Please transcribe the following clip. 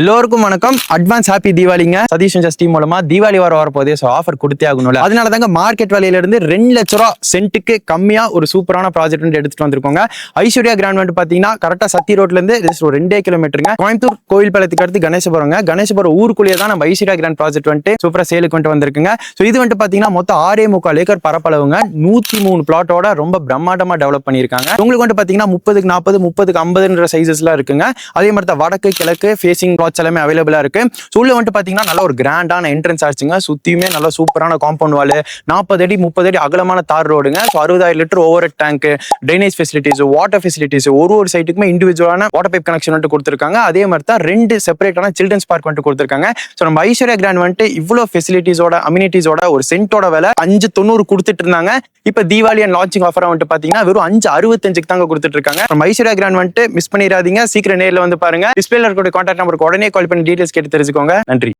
எல்லோருக்கும் வணக்கம். Advance happy தீபாவளிங்க சதீஷ் ஜஸ்டி மூலமா தீபாவளி வர வரப்போதே ஸோ ஆஃபர் கொடுத்தே ஆகணும்ல அதனால தாங்க மார்க்கெட் விலையில இருந்து ரெண்டு லட்ச ரூபா சென்ட்டுக்கு கம்மியா ஒரு சூப்பரான ப்ராஜெக்ட் வந்து எடுத்துட்டு வந்திருக்கோங்க. ஐஸ்வர்யா கிராண்ட் வந்து பாத்தீங்கன்னா கரெக்டா சத்தி ரோட்ல இருந்து ஜஸ்ட் ஒரு ரெண்டே கிலோமீட்டருங்க கோயம்புத்தூர் கோயில் பாலத்துக்கு அடுத்து கணேசபுரங்க கணேசபுரம் ஊருக்குள்ளேயே தான் நம்ம ஐஸ்வர்யா கிராண்ட் ப்ராஜெக்ட் வந்துட்டு சூப்பரா சேலுக்கு வந்துட்டு வந்திருக்குங்க. ஸோ இது வந்துட்டு பாத்தீங்கன்னா மொத்தம் ஆறே முக்கால் ஏக்கர் பரப்பளவுங்க. நூத்தி மூணு பிளாட்டோட ரொம்ப பிரம்மாண்டமா டெவலப் பண்ணியிருக்காங்க. உங்களுக்கு வந்து பாத்தீங்கன்னா முப்பதுக்கு நாற்பது முப்பதுக்கு ஐம்பதுன்ற சைசஸ்லாம் இருக்குங்க. அதே மாதிரி தான் வடக்கு கிழக்கு ஃபேசிங் பிளாட்ஸ் எல்லாமே அவைலபிளாக இருக்கு. ஸோ உள்ள வந்துட்டு பாத்தீங்கன்னா நல்ல ஒரு கிராண்டான என்ட்ரன்ஸ் ஆச்சுங்க. சுத்தியுமே நல்ல சூப்பரான காம்பவுண்ட் வால் நாற்பது அடி முப்பது அடி அகலமான தார் ரோடுங்க. ஸோ அறுபதாயிரம் litre over tank drainage facilities water facilities ஒரு ஒரு சைட்டுக்குமே இண்டிவிஜுவலான வாட்டர் பைப் கனெக்ஷன் வந்துட்டு கொடுத்துருக்காங்க. அதே மாதிரி தான் ரெண்டு செப்பரேட்டான சில்ட்ரன்ஸ் பார்க் வந்துட்டு கொடுத்துருக்காங்க. ஸோ நம்ம ஐஸ்வர்யா கிராண்ட் வந்துட்டு இவ்வளோ ஃபெசிலிட்டிஸோட அம்யூனிட்டிஸோட ஒரு சென்ட்டோட விலை அஞ்சு தொண்ணூறு கொடுத்துட்டு இருந்தாங்க. இப்போ தீபாவளி அண்ட் லான்ச்சிங் ஆஃபராக வந்துட்டு பாத்தீங்கன்னா வெறும் அஞ்சு அறுபத்தஞ்சுக்கு தாங்க கொடுத்துட்டு இருக்காங்க. நம்ம ஐஸ்வர்யா கிராண்ட் வந்துட்டு மிஸ் பண்ணிடாதீங்க. சீக்கிரம் நேரில் வந்து பாருங்க. டிஸ்பிளேல இருக்கக்கூடிய கான்டாக்ட் நம்பருக்கு உடனே கால் பண்ணி டீடைல்ஸ் கேட்டு தெரிஞ்சுக்கோங்க. நன்றி.